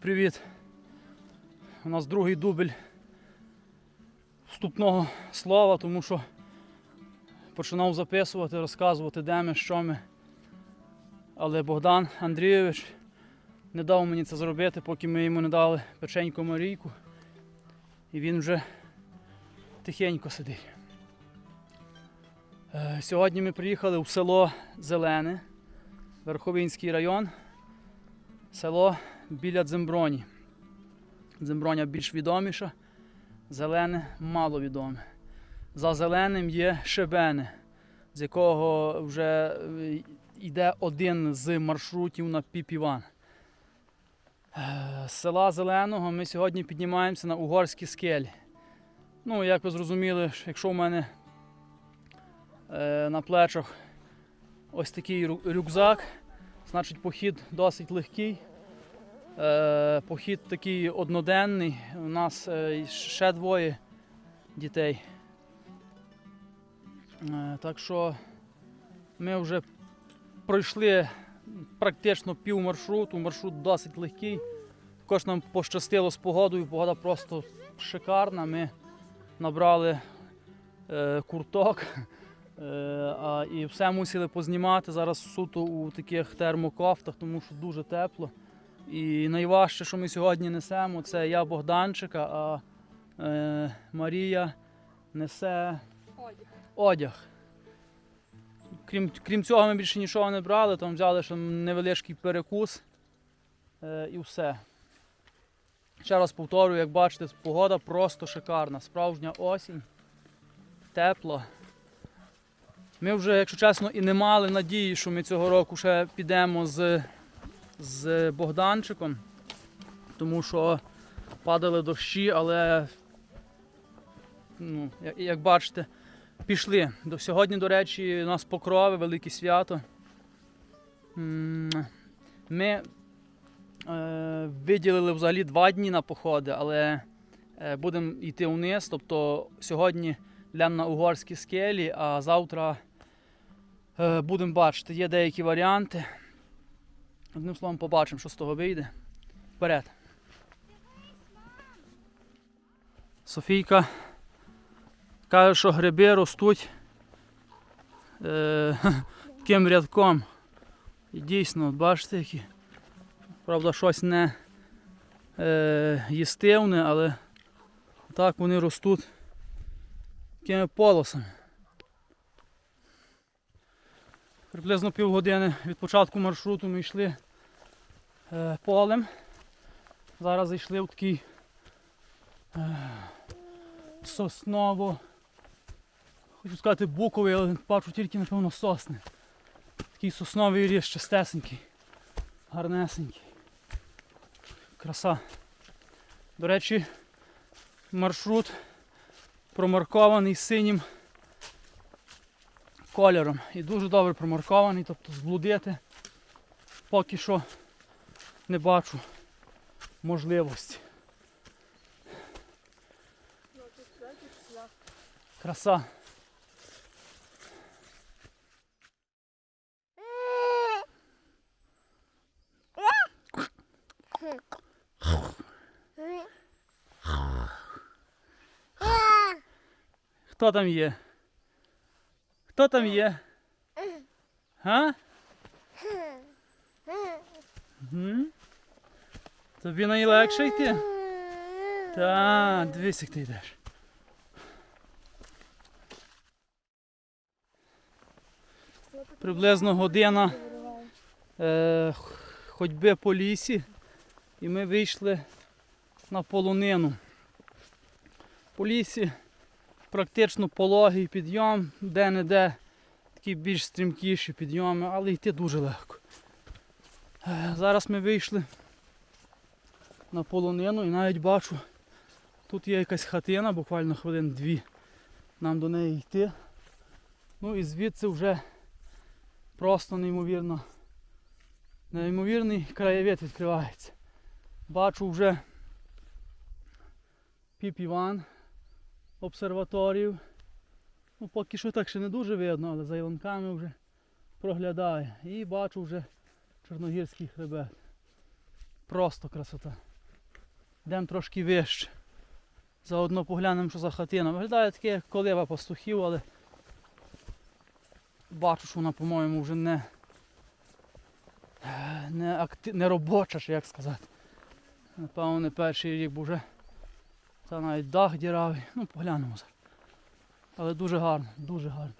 Привіт! У нас другий дубль вступного слова, тому що починав записувати, розказувати, де ми, що ми. Але Богдан Андрійович не дав мені це зробити, поки ми йому не дали печеньку Марійку. І він вже тихенько сидить. Е, Сьогодні ми приїхали в село Зелене, Верховинський район, село біля Дземброні. Дземброня більш відоміша, зелене маловідоме. За зеленим є Шебене, з якого вже е, йде один з маршрутів на Піпіван. Е, З села Зеленого ми сьогодні піднімаємося на угорські скелі. Ну, як ви зрозуміли, якщо в мене е, на плечах ось такий рюкзак, значить похід досить легкий. Е, похід такий одноденний. У нас е, ще двоє дітей. Е, так що ми вже пройшли практично пів маршруту. Маршрут досить легкий. Також нам пощастило з погодою. Погода просто шикарна. Ми набрали курток. І все мусили познімати зараз суто у таких термокофтах, тому що дуже тепло. І найважче, що ми сьогодні несемо, це я Богданчика, а е, Марія несе Одяг. Крім, крім цього, ми більше нічого не брали, там взяли ще невеличкий перекус е, і все. Ще раз повторюю, як бачите, погода просто шикарна. Справжня осінь, тепло. Ми вже, якщо чесно, і не мали надії, що ми цього року ще підемо з, з Богданчиком, тому що падали дощі, але ну, як, бачите, пішли. До сьогодні, до речі, у нас покрови, велике свято. Ми е, виділили взагалі два дні на походи, але е, будемо йти вниз. Тобто сьогодні йдемо на угорські скелі, а завтра е, будемо бачити, є деякі варіанти. Одним словом, побачимо, що з того вийде. Вперед. Софійка каже, що гриби ростуть е, таким рядком. І дійсно, бачите, які. Правда, щось не е, їстивне, але так вони ростуть такими полосами. Приблизно півгодини від початку маршруту ми йшли е, полем. Зараз зайшли в такий е, сосново. Хочу сказати буковий, але бачу тільки, напевно, сосни. Такий сосновий ріж чистесенький, гарнесенький. Краса. До речі, маршрут промаркований синім кольором. І дуже добре промаркований, тобто зблудити поки що не бачу можливості. Краса. Хто там є? Хто там є? Га? Тобі найлегше йти? Та, дивись, як ти йдеш. Приблизно година е, ходьби по лісі, і ми вийшли на полонину. По лісі практично пологий підйом, де-не-де такі більш стрімкіші підйоми, але йти дуже легко. Е, Зараз ми вийшли на полонину і навіть бачу, тут є якась хатина, буквально хвилин дві нам до неї йти. Ну і звідси вже просто неймовірно. Неймовірний краєвид відкривається. Бачу вже піп Іван обсерваторію. Ну, поки що так ще не дуже видно, але за ялинками вже проглядає. І бачу вже Чорногірський хребет. просто красота. Йдемо трошки вище. Заодно поглянемо, що за хатина. Виглядає таке, як колива пастухів, але бачу, що вона, по-моєму, вже не, не, акти... не робоча, чи як сказати. Напевно, не перший рік, бо вже та навіть дах діравий. Ну, поглянемо зараз. Але дуже гарно, дуже гарно.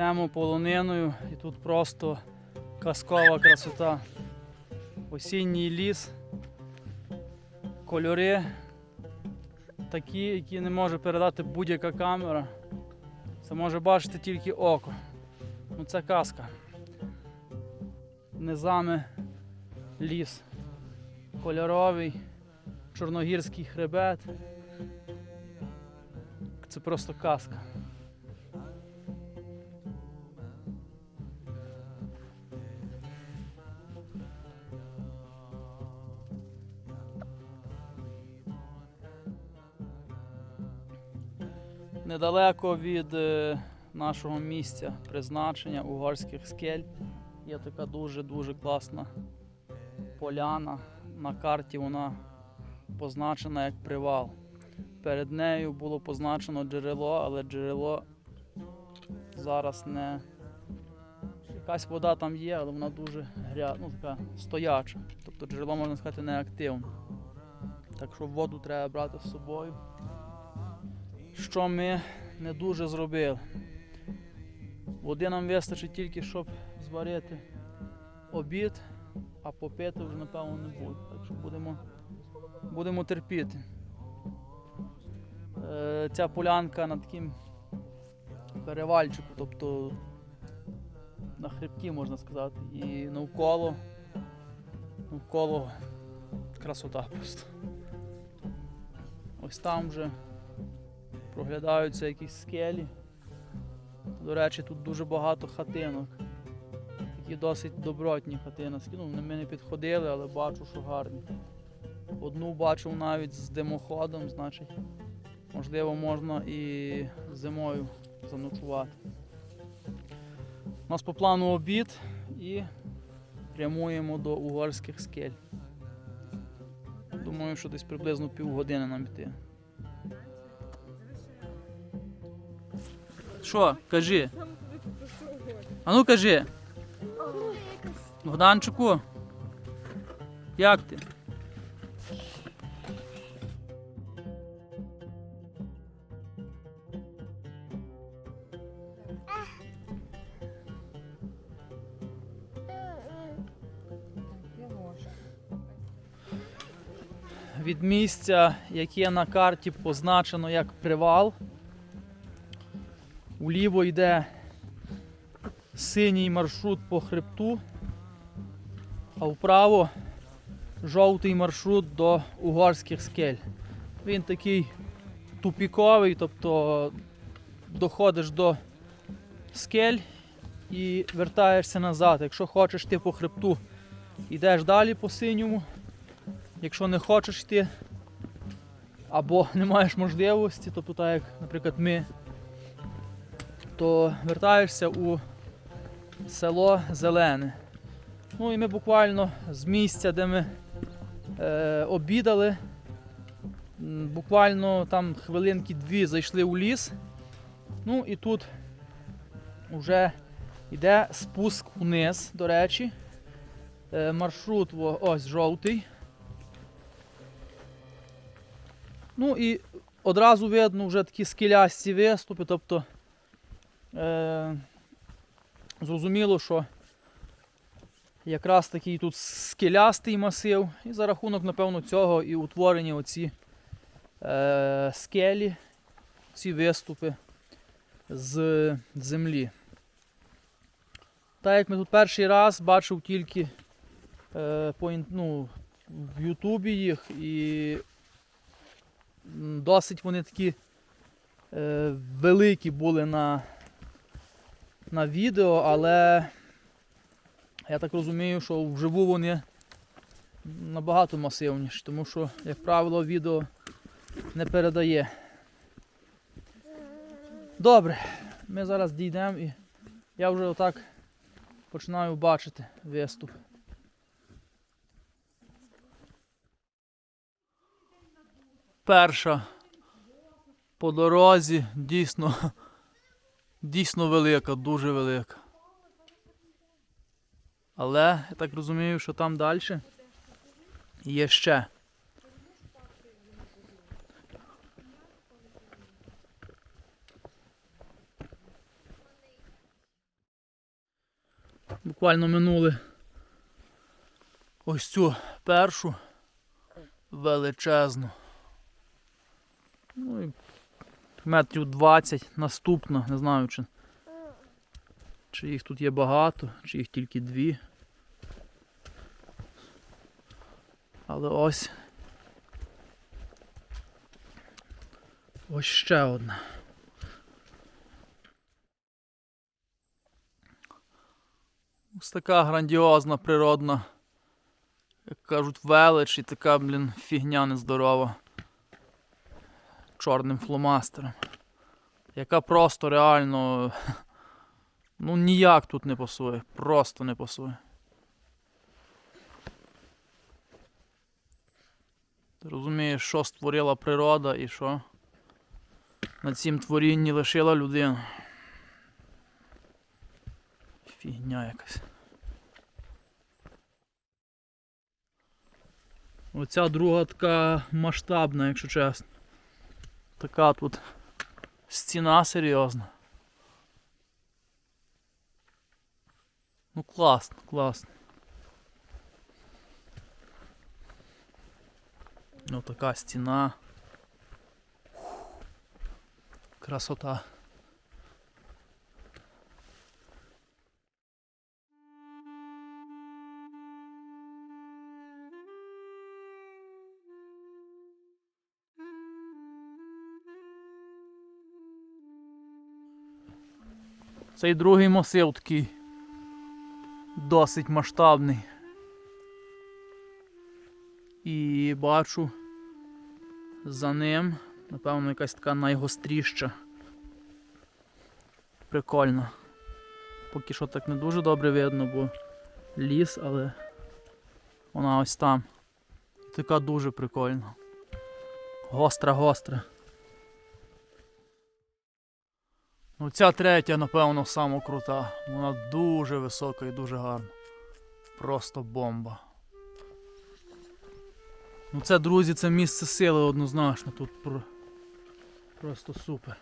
Йдемо полониною і тут просто казкова красота. Осінній ліс, кольори такі, які не може передати будь-яка камера. Це може бачити тільки око. Ну це казка. Низами ліс. Кольоровий, чорногірський хребет. Це просто казка. Недалеко від е, нашого місця призначення угорських скель є така дуже-дуже класна поляна. На карті вона позначена як привал. Перед нею було позначено джерело, але джерело зараз не. Якась вода там є, але вона дуже гря... ну, така стояча. Тобто джерело, можна сказати, неактивне. Так що воду треба брати з собою що ми не дуже зробили. Води нам вистачить тільки, щоб зварити обід, а попити вже, напевно, не буде. Так що будемо, будемо терпіти. Е, ця полянка на таким перевальчику, тобто на хребті, можна сказати, і навколо, навколо красота просто. Ось там вже проглядаються якісь скелі. До речі, тут дуже багато хатинок. Такі досить добротні хатинки. Ну, ми не підходили, але бачу, що гарні. Одну бачив навіть з димоходом, значить, можливо, можна і зимою заночувати. У нас по плану обід і прямуємо до угорських скель. Думаю, що десь приблизно півгодини нам йти. Що, кажи? А ну кажи. Богданчику. Як ти? Від місця, яке на карті позначено як привал, Уліво йде синій маршрут по хребту, а вправо жовтий маршрут до угорських скель. Він такий тупіковий, тобто доходиш до скель і вертаєшся назад. Якщо хочеш ти по хребту, йдеш далі по синьому. Якщо не хочеш йти або не маєш можливості, тобто так як, наприклад, ми то вертаєшся у село Зелене. Ну і ми буквально з місця, де ми е, обідали, буквально там хвилинки дві зайшли у ліс. Ну і тут вже йде спуск вниз, до речі. Е, маршрут ось жовтий. Ну і одразу видно вже такі скелясті виступи, тобто е, зрозуміло, що якраз такий тут скелястий масив, і за рахунок, напевно, цього і утворені оці е, скелі, ці виступи з землі. Так як ми тут перший раз бачив тільки е, по, ну, в Ютубі їх і досить вони такі великі були на, на відео, але я так розумію, що вживу вони набагато масивніші, тому що, як правило, відео не передає. Добре, ми зараз дійдемо і я вже отак починаю бачити виступ. Перша по дорозі дійсно, дійсно велика, дуже велика. Але я так розумію, що там далі є ще. Буквально минули ось цю першу величезну. Ну і метрів 20 наступна, не знаю чи, чи їх тут є багато, чи їх тільки дві. Але ось. Ось ще одна. Ось така грандіозна природна, як кажуть, велич і така, блін, фігня нездорова. Чорним фломастером. Яка просто реально. Ну ніяк тут не пасує. Просто не пасує. Ти розумієш, що створила природа і що на цім творінні лишила людина. Фігня якась. Оця друга така масштабна, якщо чесно. Така тут стіна серйозна. Ну класно, класно. Ну така стіна. Красота. Цей другий масив такий досить масштабний. І бачу за ним, напевно, якась така найгостріша. Прикольно. Поки що так не дуже добре видно, бо ліс, але вона ось там. Така дуже прикольна. Гостра-гостра. Ну ця третя, напевно, сама крута. Вона дуже висока і дуже гарна. Просто бомба. Ну це, друзі, це місце сили однозначно. Тут про... просто супер.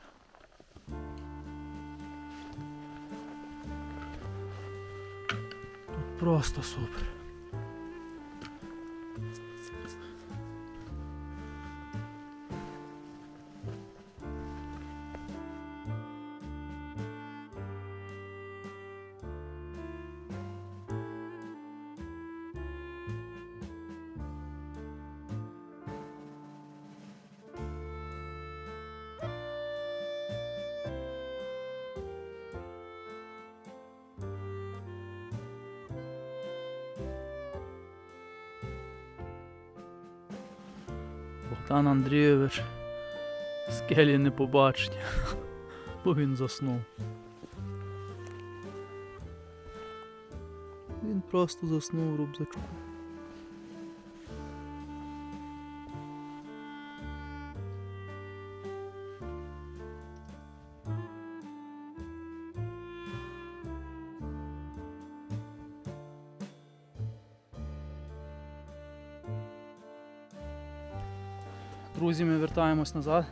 Тут просто супер. Богдан Андрійович скелі не побачить, бо він заснув. Він просто заснув в рюкзачку. Друзі, ми вертаємось назад.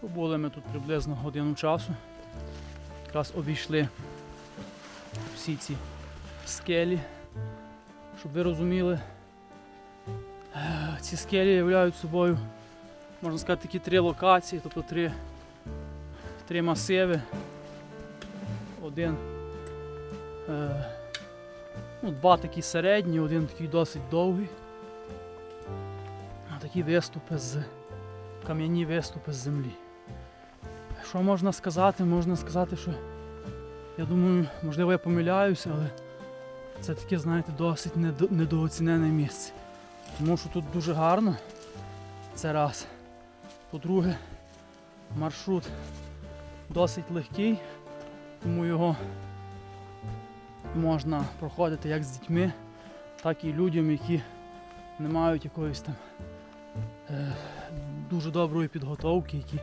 Побули ми тут приблизно годину часу. Якраз обійшли всі ці скелі. Щоб ви розуміли, е, ці скелі являють собою, можна сказати, такі три локації, тобто три, три масиви. Один Е, ну, два такі середні, один такий досить довгий. Такі виступи з кам'яні виступи з землі. Що можна сказати? Можна сказати, що я думаю, можливо, я помиляюся, але це таке, знаєте, досить недо- недооцінене місце. Тому що тут дуже гарно. Це раз. По-друге, маршрут досить легкий, тому його можна проходити як з дітьми, так і людям, які не мають якоїсь там дуже доброї підготовки, які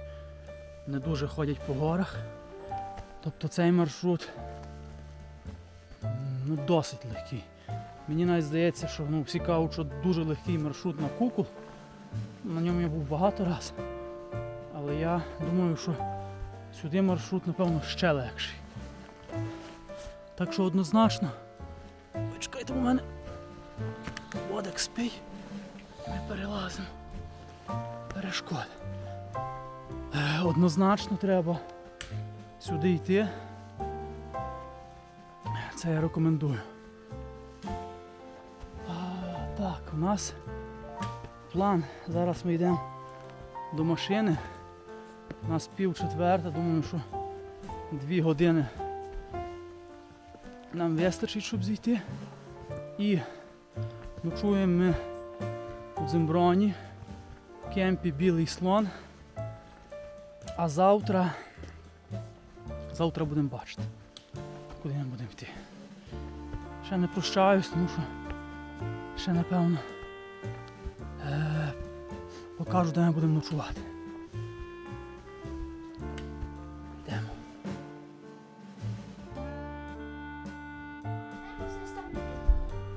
не дуже ходять по горах. Тобто цей маршрут ну, досить легкий. Мені навіть здається, що ну, всі кажуть, що дуже легкий маршрут на кукол. На ньому я був багато разів. Але я думаю, що сюди маршрут, напевно, ще легший. Так що однозначно. Почекайте у мене. Водик спій. Ми перелазимо. Перешкоди. Е, Однозначно треба сюди йти. Це я рекомендую. А, так, у нас план. Зараз ми йдемо до машини. У нас пів четверта, думаю, що дві години нам вистачить, щоб зійти. І ночуємо ми у Дземброні, кемпі Білий слон. А завтра. Завтра будемо бачити, куди ми будемо йти. Ще не прощаюсь, тому що ще напевно е, покажу, де ми будемо ночувати.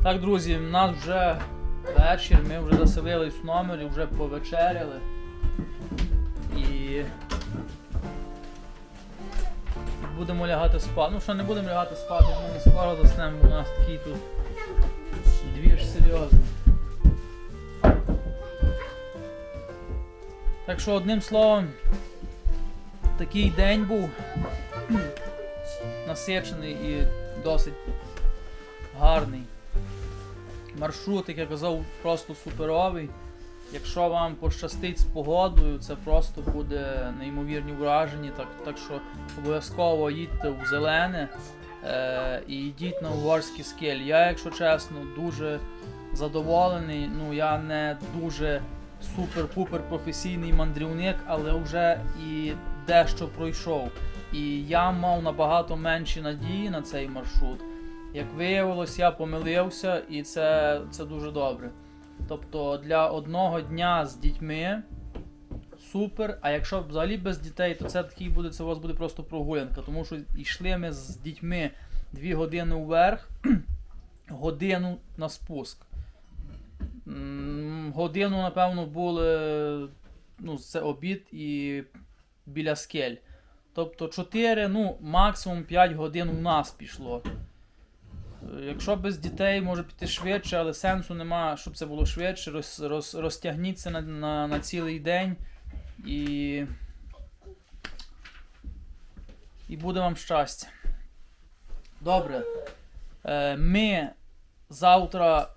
Так, друзі, в нас вже вечір, ми вже заселились в номері, вже повечеряли. І будемо лягати спати. Ну що не будемо лягати спати, ми скоро заснемо, бо у нас такий тут двіж серйозний. Так що одним словом, такий день був насичений і досить гарний. Маршрут, як я казав, просто суперовий. Якщо вам пощастить з погодою, це просто буде неймовірні враження. Так, так що обов'язково їдьте в зелене е, і йдіть на угорські скелі. Я, якщо чесно, дуже задоволений. Ну я не дуже супер-пупер професійний мандрівник, але вже і дещо пройшов. І я мав набагато менші надії на цей маршрут. Як виявилось, я помилився, і це, це дуже добре. Тобто для одного дня з дітьми супер. А якщо взагалі без дітей, то це такий буде, це у вас буде просто прогулянка. Тому що йшли ми з дітьми 2 години вверх, годину на спуск. Годину, напевно, були ну, це обід і біля скель. Тобто 4, ну, максимум 5 годин у нас пішло. Якщо без дітей може піти швидше, але сенсу нема, щоб це було швидше. Роз, роз, розтягніться на, на, на цілий день і. І буде вам щастя. Добре. Е, ми завтра,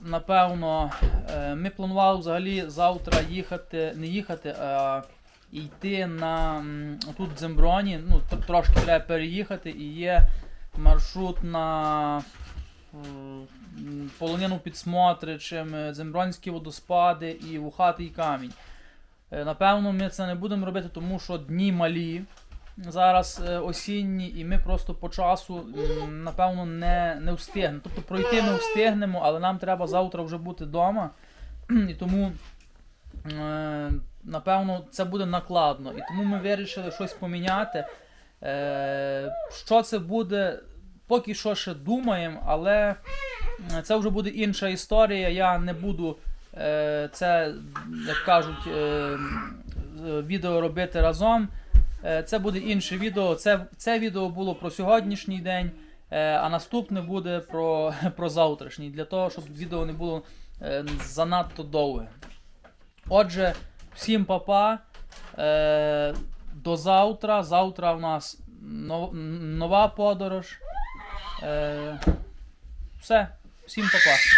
напевно, е, ми планували взагалі завтра їхати, не їхати, а йти на тут в Дземброні. Ну, трошки треба переїхати і є маршрут на м, полонину під Смотричем, е, Дзембронські водоспади і Вухатий камінь. Е, Напевно, ми це не будемо робити, тому що дні малі. Зараз е, осінні, і ми просто по часу, напевно, не, не встигнемо. Тобто пройти ми встигнемо, але нам треба завтра вже бути вдома. І тому, е, напевно, це буде накладно. І тому ми вирішили щось поміняти. Е, що це буде, поки що ще думаємо, але е, це вже буде інша історія. Я не буду е, це, як кажуть, е, е, відео робити разом. Е, Це буде інше відео. Це, це відео було про сьогоднішній день, е, а наступне буде про, про завтрашній, для того, щоб відео не було е, занадто довге. Отже, всім папа. Е, до завтра. Завтра у нас нов- нова подорож. Е, все, всім па-па.